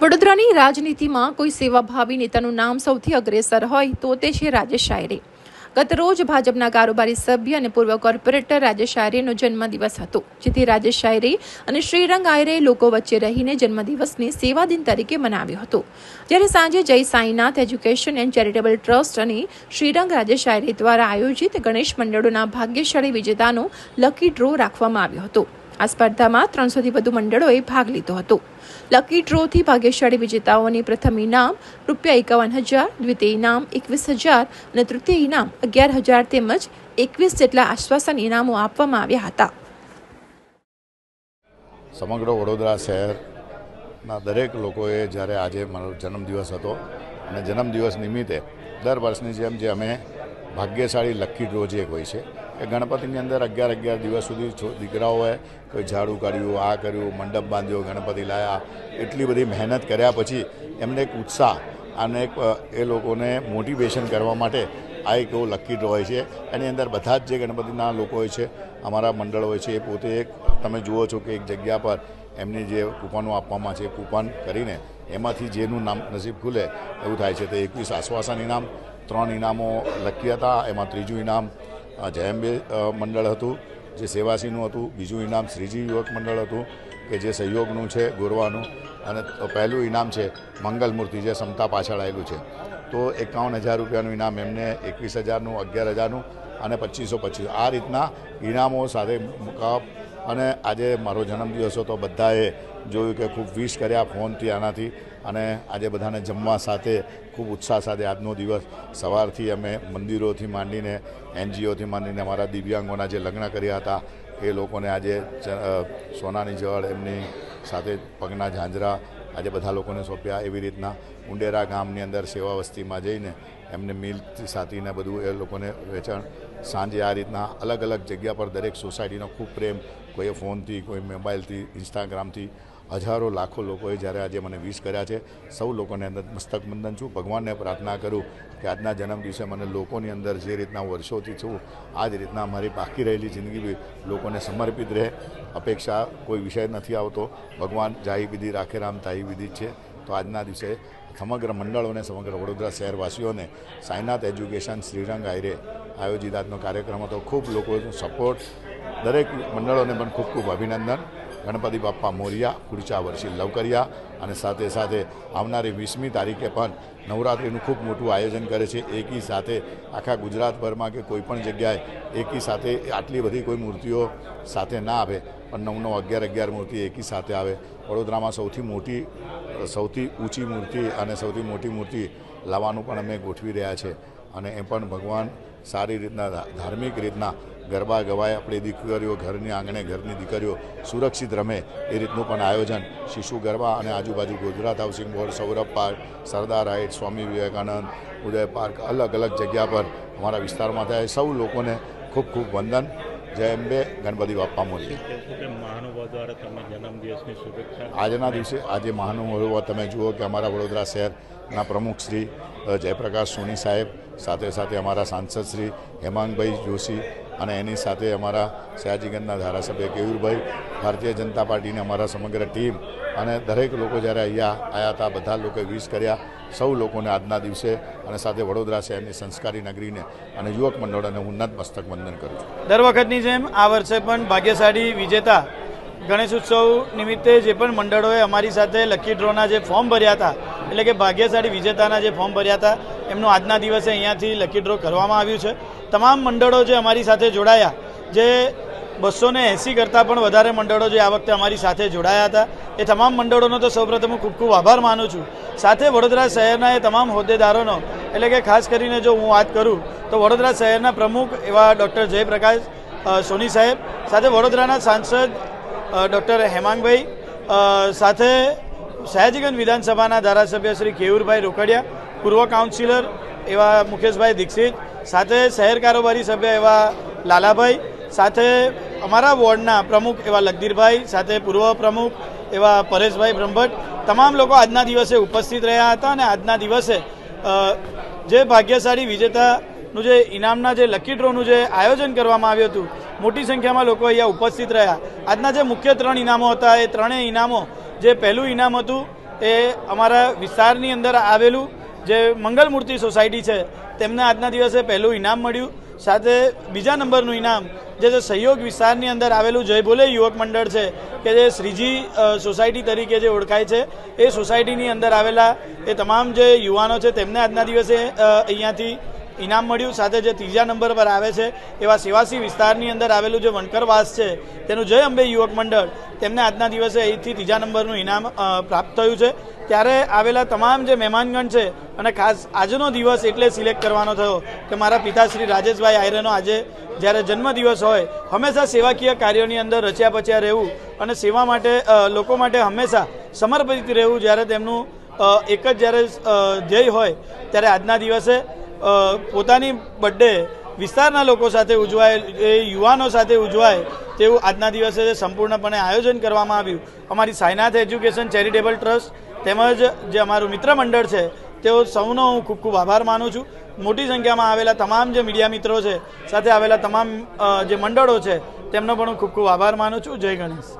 વડોદરાની રાજનીતિમાં કોઈ સેવાભાવી નેતાનું નામ સૌથી અગ્રેસર હોય તો તે છે રાજેશ શાયરે ગત રોજ ભાજપના કારોબારી સભ્ય અને પૂર્વ કોર્પોરેટર રાજેશ આયરેનો જન્મદિવસ હતો, જેથી રાજેશ આયરે અને શ્રીરંગ આયરે લોકો વચ્ચે રહીને જન્મદિવસને સેવા દિન તરીકે મનાવ્યો હતો. જ્યારે સાંજે Jai Sainath education and charitable trust અને શ્રીરંગ રાજેશ આયરે દ્વારા આયોજિત ગણેશ મંડળોના ભાગ્યશાળી વિજેતાનો લકી ડ્રો રાખવામાં આવ્યો હતો. આ સ્પર્ધામાં ત્રણસોથી વધુ મંડળોએ ભાગ લીધો હતો. લકી ડ્રોથી ભાગ્યશાળી વિજેતાઓને પ્રથમ ઇનામ રૂપિયા એકાવન હજાર, દ્વિતીય ઇનામ એકવીસ હજાર અને તૃતીય ઇનામ અગિયાર હજાર તેમજ એકવીસ જેટલા આશ્વાસન ઇનામો આપવામાં આવ્યા હતા. સમગ્ર વડોદરા શહેરના દરેક લોકોએ જ્યારે આજે મારો જન્મદિવસ હતો અને જન્મદિવસ નિમિત્તે દર વર્ષની જેમ જે અમે ભાગ્યશાળી લક્કી ડ્રો જે હોય છે, એ ગણપતિની અંદર અગિયાર અગિયાર દિવસ સુધી દીકરાઓએ કોઈ ઝાડુ કાઢ્યું, આ કર્યું, મંડપ બાંધ્યો, ગણપતિ લાયા, એટલી બધી મહેનત કર્યા પછી એમને એક ઉત્સાહ અને એક એ લોકોને મોટિવેશન કરવા માટે આ એક એવો લકી ડ્રો હોય છે. એની અંદર બધા જ જે ગણપતિના લોકો હોય છે, અમારા મંડળ હોય છે, એ પોતે એક, તમે જુઓ છો કે એક જગ્યા પર એમની જે કૂપનો આપવામાં છે, કૂપન કરીને એમાંથી જેનું નામ નસીબ ખુલે, એવું થાય છે. તો એકવીસ આશ્વાસન ઇનામ ત્રણ ઇનામો લખ્યા હતા. એમાં ત્રીજું ઇનામ જયંબે મંડળ હતું, જે સેવાસીનું હતું. બીજું ઇનામ શ્રીજી યુવક મંડળ હતું, કે જે સહયોગનું છે, ગોરવાનું. અને પહેલું ઇનામ છે મંગલ મૂર્તિ જે સમતા પાછળ આવેલું છે. તો એકાવન હજાર રૂપિયાનું ઇનામ એમને, એકવીસ હજારનું, અગિયાર હજારનું અને પચીસો પચીસ. આ રીતના ઇનામો સાથે અને આજે મારો જન્મદિવસ હતો. બધાએ જોયું કે ખૂબ વિશ કર્યા ફોનથી આનાથી. અને આજે બધાને જમવા સાથે ખૂબ ઉત્સાહ સાથે આજનો દિવસ. સવારથી અમે મંદિરોથી માંડીને, એનજીઓથી માંડીને અમારા દિવ્યાંગોના જે લગ્ન કર્યા હતા, એ લોકોને આજે સોનાની જળ, એમની સાથે પગના ઝાંઝરા આજે બધા લોકોને સોંપ્યા. એવી રીતના ઉંડેરા ગામની અંદર સેવા વસ્તીમાં જઈને એમને મિલ સાથીને બધું એ લોકોને વેચાણ સાંજે આ રીતના અલગ અલગ જગ્યા પર દરેક સોસાયટીનો ખૂબ પ્રેમ, કોઈએ ફોનથી, કોઈ મોબાઈલથી, ઇન્સ્ટાગ્રામથી હજારો, લાખો લોકોએ જ્યારે આજે મને વિશ કર્યા છે, સૌ લોકોને અંદર મસ્તક બંધન છું. ભગવાનને પ્રાર્થના કરું કે આજના જન્મ દિવસે મને લોકોની અંદર જે રીતના વર્ષોથી છું, આ જ રીતના મારી બાકી રહેલી જિંદગી બી લોકોને સમર્પિત રહે. અપેક્ષા કોઈ વિષય નથી આવતો. ભગવાન જાહી વિધિ રાખે રામ તાહી વિધિ છે. તો આજના દિવસે સમગ્ર મંડળોને, સમગ્ર વડોદરા શહેરવાસીઓને સાયનાથ એજ્યુકેશન શ્રીરંગ આયરે આયોજિત આજનો કાર્યક્રમ હતો. ખૂબ લોકોનો સપોર્ટ દરેક મંડળોને પણ ખૂબ ખૂબ અભિનંદન. ગણપતિ બાપ્પા મોરિયા, ખુરચા વર્ષી લવકરિયા અને સાથે સાથે આવનારી વીસમી તારીખે પણ નવરાત્રિનું ખૂબ મોટું આયોજન કરે છે. એકી સાથે આખા ગુજરાતભરમાં કે કોઈ પણ જગ્યાએ એકી સાથે આટલી બધી કોઈ મૂર્તિઓ સાથે ના આવે, પણ નવ નવ અગિયાર અગિયાર મૂર્તિ એકી સાથે આવે. વડોદરામાં સૌથી મોટી, સૌથી ઊંચી મૂર્તિ અને સૌથી મોટી મૂર્તિ લાવવાનું પણ અમે ગોઠવી રહ્યા છે. અને એ પણ ભગવાન સારી રીતના ધાર્મિક રીતના ગરબા ગવાય. આપણી દીકરીઓ ઘરની આંગણે ઘરની દીકરીઓ સુરક્ષિત રમે એ રીતનું પણ આયોજન શિશુ ગરબા અને આજુબાજુ Gujarat housing board, Saurabh park, Sardar height Swami Vivekanand, Uday park અલગ અલગ જગ્યા પર અમારા વિસ્તારમાં થાય. સૌ લોકોને ખૂબ ખૂબ વંદન. જય અંબે, ગણપતિ બાપા મોરી આજના દિવસે આજે મહાનુભાવો તમે જુઓ કે અમારા વડોદરા શહેરના પ્રમુખ શ્રી જયપ્રકાશ સોની સાહેબ, સાથે સાથે અમારા સાંસદ શ્રી હેમાંગભાઈ જોશી અને એની સાથે અમારા સયાજીગંજના ધારાસભ્ય કેયુરભાઈ, ભારતીય જનતા પાર્ટીની અમારા સમગ્ર ટીમ અને દરેક લોકો જ્યારે અહીંયા આવ્યા હતા, બધા લોકોએ વિશ કર્યા. સૌ લોકોને આજના દિવસે અને સાથે વડોદરા શહેરની સંસ્કારી નગરીને અને યુવક મંડળોને ઉન્નત મસ્તક વંદન કરું છું. દર વખતની જેમ આ વર્ષે પણ ભાગ્યશાળી વિજેતા ગણેશ ઉત્સવ નિમિત્તે જે પણ મંડળોએ અમારી સાથે લકી ડ્રોના જે ફોર્મ ભર્યા હતા, એટલે કે ભાગ્યશાળી વિજેતાના જે ફોર્મ ભર્યા હતા, એમનું આજના દિવસે અહીંયાથી લકી ડ્રો કરવામાં આવ્યું છે. તમામ મંડળો જે અમારી સાથે જોડાયા, જે બસો ને એંસી કરતાં પણ વધારે મંડળો જે આ વખતે અમારી સાથે જોડાયા હતા. એ તમામ મંડળોનો તો સૌપ્રથમ હું ખૂબ ખૂબ આભાર માનું છું. સાથે વડોદરા શહેરના એ તમામ હોદ્દેદારોનો, એટલે કે ખાસ કરીને જો હું વાત કરું, તો વડોદરા શહેરના પ્રમુખ એવા ડૉક્ટર જયપ્રકાશ સોની સાહેબ, સાથે વડોદરાના સાંસદ ડૉક્ટર હેમાંગભાઈ સાથે સયાજીગંજ વિધાનસભાના ધારાસભ્ય શ્રી કેયુરભાઈ રોકડિયા, પૂર્વ કાઉન્સિલર એવા મુકેશભાઈ દીક્ષિત, સાથે શહેર કારોબારી સભ્ય એવા લાલાભાઈ સાથે અમારા વોર્ડના પ્રમુખ એવા લગધીરભાઈ, સાથે પૂર્વ પ્રમુખ એવા પરેશભાઈ બ્રહ્મભટ્ટ, તમામ લોકો આજના દિવસે ઉપસ્થિત રહ્યા હતા અને આજના દિવસે જે ભાગ્યશાળી વિજેતાનું જે ઇનામના જે લકી ડ્રોનું જે આયોજન કરવામાં આવ્યું હતું, મોટી સંખ્યામાં લોકો અહીંયા ઉપસ્થિત રહ્યા. આજના જે મુખ્ય ત્રણ ઇનામો હતા, એ ત્રણેય ઇનામો, જે પહેલું ઇનામ હતું, એ અમારા વિસ્તારની અંદર આવેલું જે મંગલમૂર્તિ સોસાયટી છે, તેમને આજના દિવસે પહેલું ઇનામ મળ્યું. સાથે બીજા નંબરનું ઇનામ જે જે સહયોગ વિસ્તારની અંદર આવેલું જય બોલે યુવક મંડળ છે, કે જે શ્રીજી સોસાયટી તરીકે જે ઓળખાય છે, એ સોસાયટીની અંદર આવેલા એ તમામ જે યુવાનો છે, તેમને આજના દિવસે અહીંયાથી ઇનામ મળ્યું. સાથે જે ત્રીજા નંબર પર આવે છે, એવા સેવાસી વિસ્તારની અંદર આવેલું જે વણકરવાસ છે, તેનું જય અંબે યુવક મંડળ, તેમને આજના દિવસે અહીંથી ત્રીજા નંબરનું ઇનામ પ્રાપ્ત થયું છે. ત્યારે આવેલા તમામ જે મહેમાનગણ છે અને ખાસ આજનો દિવસ એટલે સિલેક્ટ કરવાનો થયો કે મારા પિતા શ્રી રાજેશભાઈ આયરેનો આજે જ્યારે જન્મદિવસ હોય, હંમેશા સેવાકીય કાર્યોની અંદર રચ્યા પચ્યા રહેવું અને સેવા માટે લોકો માટે હંમેશા સમર્પિત રહેવું જ્યારે તેમનું એક જ જ્યારે ધ્યેય હોય ત્યારે આજના દિવસે પોતાની બર્થડે વિસ્તારના લોકો સાથે ઉજવાય, એ યુવાનો સાથે ઉજવાય તેવું આજના દિવસે સંપૂર્ણપણે આયોજન કરવામાં આવ્યું. અમારી સાયનાથ એજ્યુકેશન ચેરિટેબલ ટ્રસ્ટ તેમજ જે અમારું મિત્ર મંડળ છે, તેઓ સૌનો હું ખૂબ ખૂબ આભાર માનું છું. મોટી સંખ્યામાં આવેલા તમામ જે મીડિયા મિત્રો છે, સાથે આવેલા તમામ જે મંડળો છે, તેમનો પણ હું ખૂબ ખૂબ આભાર માનું છું. જય ગણેશ.